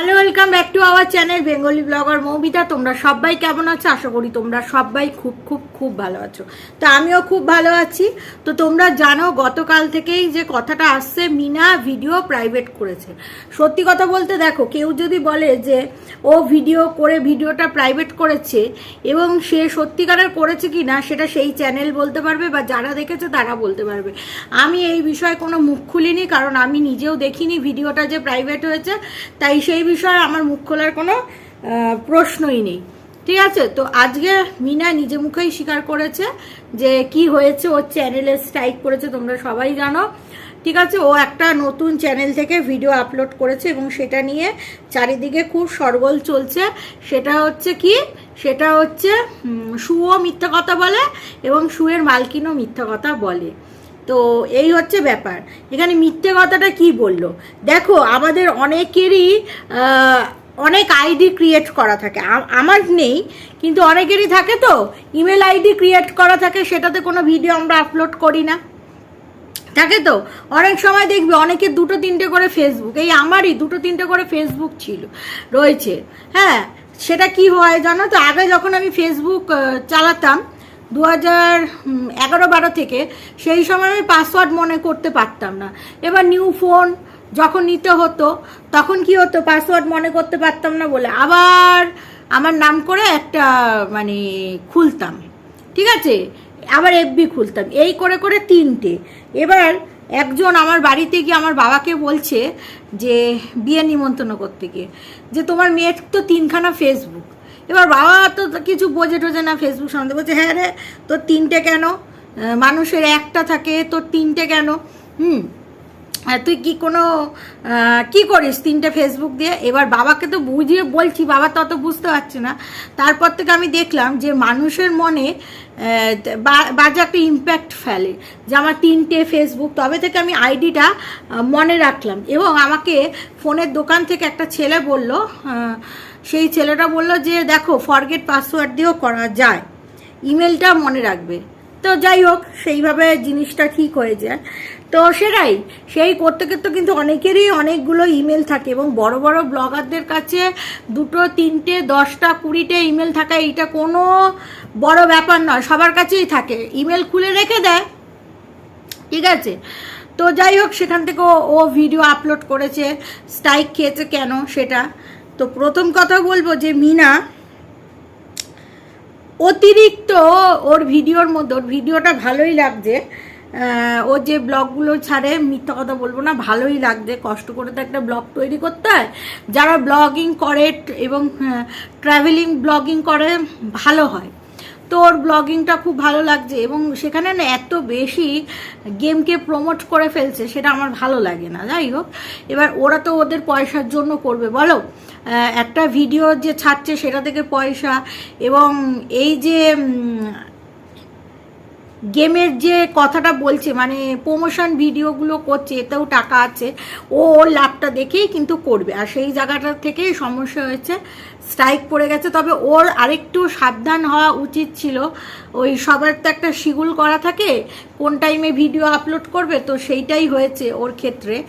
Hello welcome back to our channel Bengali blogger Moumita তোমরা সবাই কেমন আছো? আশা করি তোমরা সবাই খুব খুব খুব ভালো আছো। তো আমিও খুব ভালো আছি। তো তোমরা জানো, গতকাল থেকেই যে কথাটা আসছে, মিনা ভিডিও প্রাইভেট করেছে। সত্যি কথা বলতে দেখো, কেউ যদি বলে যে ও ভিডিও করে ভিডিওটা প্রাইভেট করেছে এবং সে সত্যিকারের করেছে কি না সেটা সেই চ্যানেল বলতে পারবে বা যারা দেখেছে তারা বলতে পারবে। আমি এই বিষয়ে কোনো মুখ খুলিনি, কারণ আমি নিজেও দেখিনি ভিডিওটা যে প্রাইভেট হয়েছে। তাই সেই বিষয়ে আমার মুখ খোলার কোনো প্রশ্নই নেই। ঠিক আছে? তো আজকে মিনা নিজে মুখেই স্বীকার করেছে যে কি হয়েছে, ওর চ্যানেলে স্ট্রাইক করেছে, তোমরা সবাই জানো। ঠিক আছে? ও একটা নতুন চ্যানেল থেকে ভিডিও আপলোড করেছে এবং সেটা নিয়ে চারিদিকে খুব সরগোল চলছে। সেটা হচ্ছে কি? সেটা হচ্ছে সুও মিথ্যা কথা বলে এবং সুয়ের মালকিনও মিথ্যা কথা বলে। তো এই হচ্ছে ব্যাপার। এখানে মিথ্যে কথাটা কি বলল? দেখো, আমাদের অনেকেরই অনেক আইডি ক্রিয়েট করা থাকে। আমার নেই, কিন্তু অনেকেরই থাকে তো। ইমেল আইডি ক্রিয়েট করা থাকে, সেটাতে কোনো ভিডিও আমরা আপলোড করি না। থাকে তো? অনেক সময় দেখবি অনেকের দুটো তিনটে করে ফেসবুক এই আমারই দুটো তিনটে করে ফেসবুক ছিল, রয়েছে। হ্যাঁ সেটা কি হয় জানো তো? আগে যখন আমি ফেসবুক চালাতাম দু হাজার এগারো বারো থেকে সেই সময় আমি পাসওয়ার্ড মনে করতে পারতাম না। এবার নিউ ফোন যখন নিতে হতো, তখন কি হতো? পাসওয়ার্ড মনে করতে পারতাম না বলে আবার আমার নাম করে একটা মানে খুলতাম। ঠিক আছে? আবার এফবি খুলতাম। এই করে করে তিনটে। এবার একজন আমার বাড়িতে গিয়ে আমার বাবাকে বলছে যে, বিয়ে নিমন্ত্রণ করতে গিয়ে, যে তোমার মেয়ের তো তিনখানা ফেসবুক এবার বাবা তো কিছু বোঝে টোঝে না ফেসবুক সম্বন্ধে। বলছে হ্যাঁ রে, তোর তিনটে কেন? মানুষের একটা থাকে, তোর তিনটে কেন? হুম তুই কি কোনো কি করিস তিনটে ফেসবুক দিয়ে? এবার বাবাকে তো বুঝিয়ে বলছি, বাবা তো অত বুঝতে পারছে না। তারপর থেকে আমি দেখলাম যে মানুষের মনে বাজে একটা ইম্প্যাক্ট ফেলে যে আমার তিনটে ফেসবুক তবে থেকে আমি আইডিটা মনে রাখলাম। এবং আমাকে ফোনের দোকান থেকে একটা ছেলে বলল সেই ছেলেটা বলল যে, দেখো ফরগেট পাসওয়ার্ড দিয়েও করা যায়। ইমেলটা মনে রাখবে। তো যাই হোক, সেইভাবে জিনিসটা ঠিক হয়ে যায়। তো সেটাই, সেই করতে করতে কিন্তু অনেকেরই অনেকগুলো ইমেল থাকে এবং বড় বড় ব্লগারদের কাছে দুটো, তিনটে, দশটা, কুড়িটা ইমেল থাকা এইটা কোনো বড় ব্যাপার নয়, সবার কাছেই থাকে। ইমেল খুলে রেখে দেয়, ঠিক আছে? তো যাই হোক, সেখান থেকে ও- ভিডিও আপলোড করেছে স্ট্রাইক খেয়েছে কেন সেটা? তো প্রথম কথা বলব যে মিনা, অতিরিক্ত ওর ভিডিওর মধ্যে, ওর ভিডিওটা ভালোই লাগছে। ও যে ব্লগগুলো ছাড়ে, মিথ্যা কথা বলব না, ভালোই লাগছে। কষ্ট করে তো একটা ব্লগ তৈরি করতে হয়। যারা ব্লগিং করে এবং ট্রাভেলিং ব্লগিং করে, ভালো হয়। তো ওর ব্লগিংটা খুব ভালো লাগছে এবং সেখানে না এত বেশি গেমকে প্রমোট করে ফেলছে, সেটা আমার ভালো লাগে না। যাই হোক এবার ওরা তো ওদের পয়সার জন্য করবে। বলো একটা ভিডিও যে ছাড়ছে সেটা থেকে পয়সা এবং এই যে গেমের যে কথাটা বলছে মানে প্রমোশন ভিডিওগুলো করছে, এতেও টাকা আছে, ও ওর লাভটা দেখেই কিন্তু করবে। আর সেই জায়গাটা থেকেই সমস্যা হয়েছে স্ট্রাইক পড়ে গেছে। তবে ওর আরেকটু সাবধান হওয়া উচিত ছিল। ওই সবার তো একটা শিগুল করা থাকে, কোন টাইমে ভিডিও আপলোড করবে, তো সেইটাই হয়েছে ওর ক্ষেত্রে।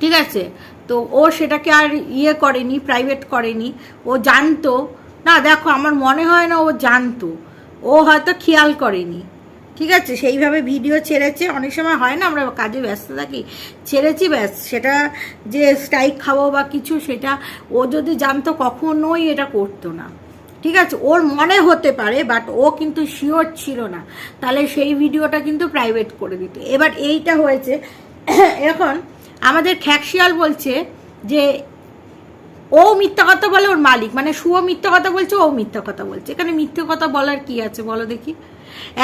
ঠিক আছে? তো ও সেটাকে আর ইয়ে করেনি প্রাইভেট করেনি। ও জানতো। না, দেখো, আমার মনে হয় না ও জানতো। ও হয়তো খেয়াল করেনি। ঠিক আছে, সেইভাবে ভিডিও ছেড়েছে। অনেক সময় হয় না, আমরা কাজে ব্যস্ত থাকি। ছেড়েছি ব্যাস, সেটা যে স্ট্রাইক খাব বা কিছু, সেটা ও যদি জানতো কখনোই এটা করতো না। ঠিক আছে, ওর মনে হতে পারে বাট ও কিন্তু শিওর ছিল না। তাহলে সেই ভিডিওটা কিন্তু প্রাইভেট করে দিত। এবার এইটা হয়েছে, এখন আমাদের খ্যাকশিয়াল বলছে যে ও মিথ্যা কথা বলে ওর মালিক। মানে শুও মিথ্যা কথা বলছে, ও মিথ্যা কথা বলছে। এখানে মিথ্যে কথা বলার কি আছে বলো দেখি।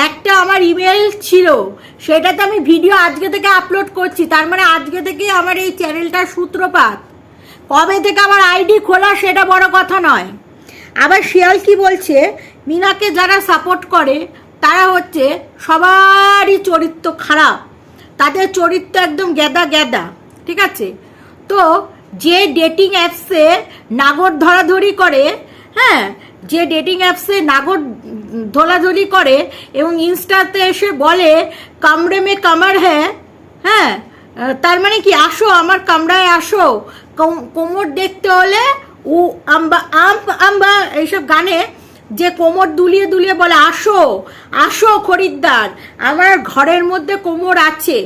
একটা আমার ইমেল ছিল, সেটাতে আমি ভিডিও আজকে থেকে আপলোড করছি। তার মানে আজকে থেকে আমার এই চ্যানেলটার সূত্রপাত। কবে থেকে আমার আইডি খোলা সেটা বড় কথা নয়। আবার শিয়াল কি বলছে, মিনাকে যারা সাপোর্ট করে, তারা হচ্ছে সবারই চরিত্র খারাপ। তাদের চরিত্র একদম গ্যাদা গ্যাদা, ঠিক আছে? তো যে ডেটিং অ্যাপসে নাগর ধরাধরি করে হ্যাঁ যে ডেটিং অ্যাপসে নাগর ধরাধরি করে এবং ইনস্টাতে এসে বলে, কামড়ে মে কামার হ্যাঁ হ্যাঁ তার মানে কি, আসো আমার কামরায় আসো কোমর দেখতে হলে ও আম্বা আম আম্বা, এইসব গানে যে কোমর দুলিয়ে দুলিয়ে বলে, আসো আসো খরিদ্দার, আমার ঘরের মধ্যে কোমর আছে।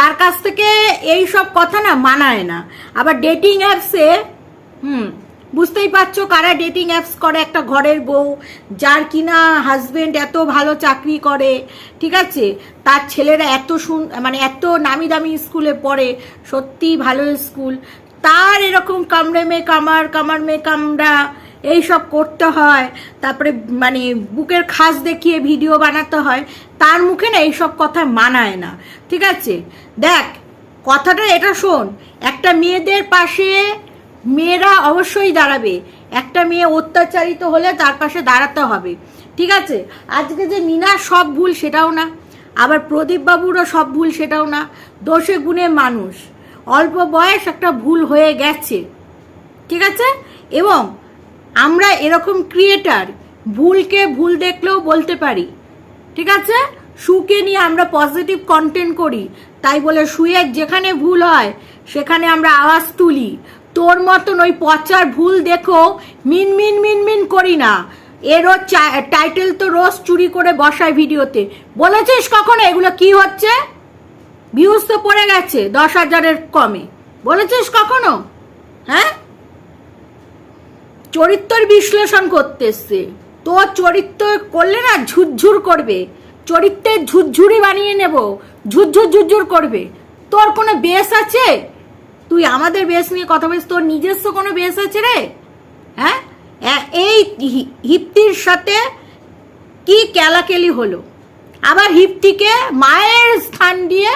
তার কাছ থেকে এই সব কথা না মানায় না। আবার ডেটিং অ্যাপসে হুম, বুঝতেই পারছ কারা ডেটিং অ্যাপস করে, একটা ঘরের বউ, যার কিনা হাজবেন্ড এত ভালো চাকরি করে, ঠিক আছে? তার ছেলেরা এত শুন মানে এত নামি দামি স্কুলে পড়ে সত্যি ভালো স্কুল তার এরকম কামড়ে মে কামার কামার মে কামড়া এইসব করতে হয়, তারপরে মানে বুকের খাস দেখিয়ে ভিডিও বানাতে হয়, তার মুখে না এইসব কথা মানায় না, ঠিক আছে? দেখ, কথাটা এটা শোন, একটা মেয়েদের পাশে মেয়েরা অবশ্যই দাঁড়াবে, একটা মেয়ে অত্যাচারিত হলে তার পাশে দাঁড়াতে হবে, ঠিক আছে? আজকে যে মিনার সব ভুল সেটাও না, আবার প্রদীপ বাবুরও সব ভুল সেটাও না, দোষে গুণে মানুষ, অল্প বয়স একটা ভুল হয়ে গেছে, ঠিক আছে? এবং আমরা এরকম ক্রিয়েটার ভুলকে ভুল দেখলেও বলতে পারি। ঠিক আছে? শুকে নিয়ে আমরা পজিটিভ কন্টেন্ট করি, তাই বলে শুয়ের যেখানে ভুল হয়, সেখানে আমরা আওয়াজ তুলি। তোর মতন ওই পচার ভুল দেখো, মিন মিন মিন মিন করি না। এরও টাইটেল তো রোজ চুরি করে বসায় ভিডিওতে। বলেছিস কখনো এগুলো কি হচ্ছে? ভিউজ তো পড়ে গেছে, দশ হাজারের কমে। বলেছিস কখনো? হ্যাঁ? চরিত্র বিশ্লেষণ করতে এসছে তোর চরিত্র করলে না ঝুরঝুর করবে। চরিত্রের ঝুরঝুরি বানিয়ে নেব, ঝুরঝুর ঝুরঝুর করবে। তোর কোনো বেস আছে? তুই আমাদের বেস নিয়ে কথা বলিস, তোর নিজস্ব কোনো বেস আছে রে? হ্যাঁ? এই হিপ্তির সাথে কি কেলাকেলি হলো? আবার হিপটিকে মায়ের স্থান দিয়ে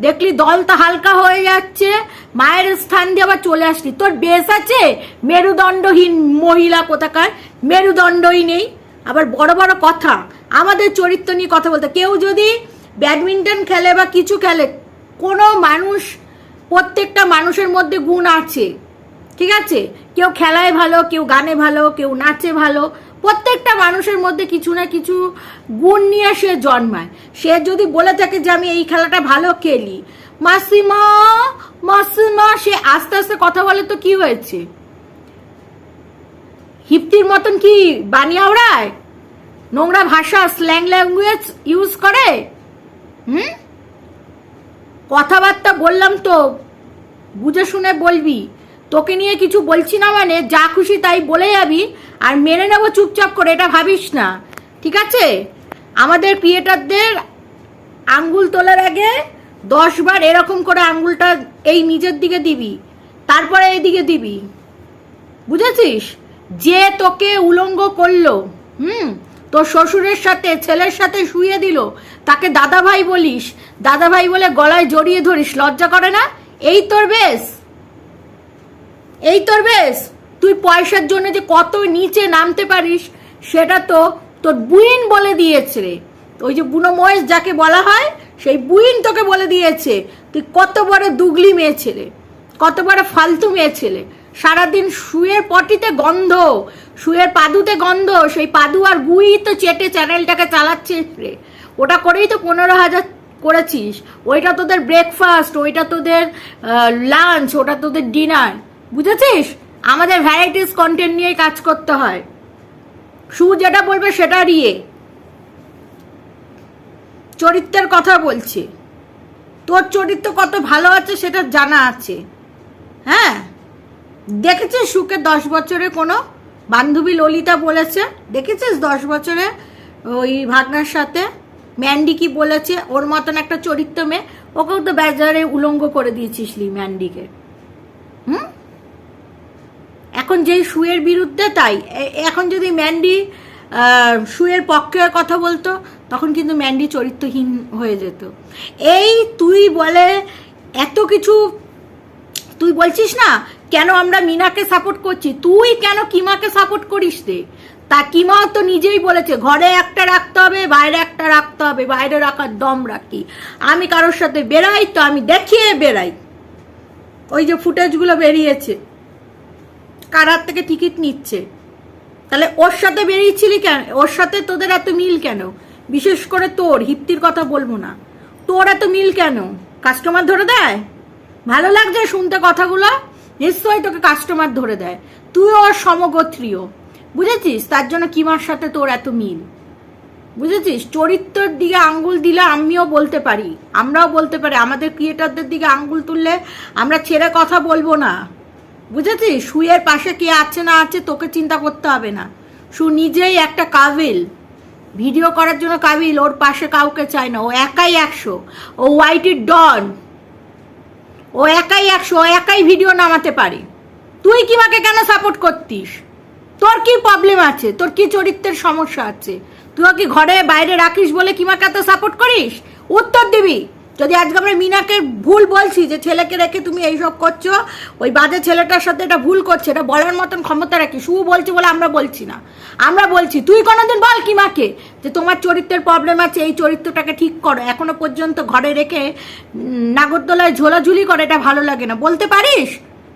দেখলি দলটা হালকা হয়ে যাচ্ছে, মায়ের স্থান দিয়ে আবার চলে আসলি। তোর বেশ আছে? মেরুদণ্ডহীন মহিলা কোথাকার? মেরুদণ্ডই নেই। আবার বড় বড় কথা, আমাদের চরিত্র নিয়ে কথা বলতে। কেউ যদি ব্যাডমিন্টন খেলে বা কিছু খেলে, কোনো মানুষ, প্রত্যেকটা মানুষের মধ্যে গুণ আছে। ঠিক আছে? কেউ খেলায় ভালো, কেউ গানে ভালো, কেউ নাচে ভালো। প্রত্যেকটা মানুষের মধ্যে কিছু না কিছু গুণ নিয়ে সে জন্মায়। সে যদি বলে থাকে যে আমি এই খেলাটা ভালো খেলি, মাসিমা মাসিমা, সে আস্তে আস্তে কথা বলে তো কি হয়েছে? হিপ্তির মতন কি বানিয়ে ওড়ায়? নোংরা ভাষা স্ল্যাং ল্যাঙ্গুয়েজ ইউজ করে? হুম? কথাবার্তা বললাম তো, বুঝে শুনে বলবি। তোকে নিয়ে কিছু বলছি না মানে যা খুশি তাই বলে যাবি আর মেনে নেব চুপচাপ করে, এটা ভাবিস না। ঠিক আছে? আমাদের ক্রিয়েটারদের আঙ্গুল তোলার আগে দশ বার এরকম করে আঙ্গুলটা এই নিজের দিকে দিবি, তারপরে এইদিকে দিবি। বুঝেছিস? যে তোকে উলঙ্গ করল, হুম? তোর শ্বশুরের সাথে, ছেলের সাথে শুয়ে দিল, তাকে দাদা ভাই বলিস দাদা ভাই বলে গলায় জড়িয়ে ধরিস, লজ্জা করে না? এই তোর বেশ। এই তোর বেশ, তুই পয়সার জন্য যে কত নিচে নামতে পারিস, সেটা তো তোর বুইন বলে দিয়েছে রে। ওই যে বুনো মহেশ যাকে বলা হয়, সেই বুইন তোকে বলে দিয়েছে, তুই কত বড় দুগলি মেয়ে ছেলে, কত বড় ফালতু মেয়ে ছেলে। সারাদিন শুয়ের পটিতে গন্ধ, শুয়ের পাদুতে গন্ধ, সেই পাদু আর গুই তো চেটে চ্যানেলটাকে চালাচ্ছিস রে। ওটা করেই তো পনেরো হাজার করেছিস। ওইটা তোদের ব্রেকফাস্ট ওইটা তোদের লাঞ্চ ওটা তোদের ডিনার বুঝেছিস? আমাদের ভ্যারাইটিস কন্টেন্ট নিয়ে কাজ করতে হয়। সু যেটা বলবে সেটা রিয়ে চরিত্রের কথা বলছি। তোর চরিত্র কত ভালো আছে সেটা জানা আছে। হ্যাঁ? দেখেছিস সুকে দশ বছরে কোনো বান্ধবী ললিতা বলেছে? দেখেছিস দশ বছরে ওই ভাগনার সাথে? ম্যান্ডি কি বলেছে? ওর মতন একটা চরিত্র মেয়ে। ওকেও তো বেজারে উলঙ্গ করে দিয়েছিস লি ম্যান্ডিকে হুম এখন যেই শুয়ের বিরুদ্ধে, তাই। এখন যদি ম্যান্ডি শুয়ের পক্ষে কথা বলতো, তখন কিন্তু ম্যান্ডি চরিত্রহীন হয়ে যেত। এই তুই বলে এত কিছু, তুই বলছিস না, কেন আমরা মিনাকে সাপোর্ট করছি? তুই কেন কিমাকে সাপোর্ট করিস রে? তা কিমাও তো নিজেই বলেছে, ঘরে একটা রাখতে হবে, বাইরে একটা রাখতে হবে, বাইরে রাখার দম রাখি। আমি কারোর সাথে বেরাই তো আমি দেখিয়ে বেরাই ওই যে ফুটেজগুলো বেরিয়েছে। কার হাত থেকে টিকিট নিচ্ছে? তাহলে ওর সাথে বেরিয়েছিলি কেন? ওর সাথে তোদের এত মিল কেন? বিশেষ করে তোর, হিপ্তির কথা বলব না। তোর এত মিল কেন? কাস্টমার ধরে দেয়? ভালো লাগছে শুনতে কথাগুলো? নিশ্চয়ই তোকে কাস্টমার ধরে দেয়। তুই ওর সমগোত্রীয়। বুঝেছিস? তার জন্য কিমার সাথে তোর এত মিল? বুঝেছিস? চরিত্রের দিকে আঙ্গুল দিলে আমিও বলতে পারি। আমরাও বলতে পারি। আমাদের ক্রিয়েটারদের দিকে আঙ্গুল তুললে আমরা ছেড়ে কথা বলব না। বুঝেছিস? শুয়ের পাশে কে আছে না আছে তোকে চিন্তা করতে হবে না। সু নিজেই একটা কাবিল। ভিডিও করার জন্য কাবিল, ওর পাশে কাউকে চায় না। ও একাই একশো। ও হোয়াইট হোয়াইটের ডন। ও একাই একশো। ও একাই ভিডিও নামাতে পারে। তুই কিমাকে কেন সাপোর্ট করতিস? তোর কি প্রবলেম আছে? তোর কি চরিত্রের সমস্যা আছে? তুই কি ঘরে বাইরে রাখিস বলে কিমাকে এত সাপোর্ট করিস? উত্তর দিবি। যদি আজকে আমরা মিনাকে ভুল বলছি যে ছেলেকে রেখে তুমি এইসব করছ, ওই বাজে ছেলেটার সাথে এটা ভুল করছে, এটা বলার মতন ক্ষমতা রাখি। শু বলছি বলে আমরা বলছি না। আমরা বলছি, তুই কোনোদিন বল কিমাকে যে তোমার চরিত্রের প্রবলেম আছে, এই চরিত্রটাকে ঠিক করো। এখনও পর্যন্ত ঘরে রেখে নাগরদোলায় ঝোলাঝুলি করে এটা ভালো লাগে না। বলতে পারিস?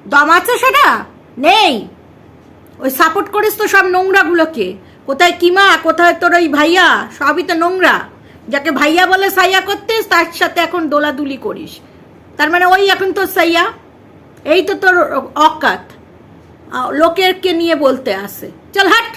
দম আছে সেটা? নেই। ওই সাপোর্ট করিস তো সব নোংরাগুলোকে। কোথায় কিমা? কোথায় তোর ওই ভাইয়া? সবই তো নোংরা। যাকে ভাইয়া বলে সাইয়া করতে তার সাথে এখন দোলাদুলি করিস। তার মানে ওই এখন তোর সাইয়া, এই তো তোর অকাত। লোকের লোকেরকে নিয়ে বলতে আসে। চল হাট।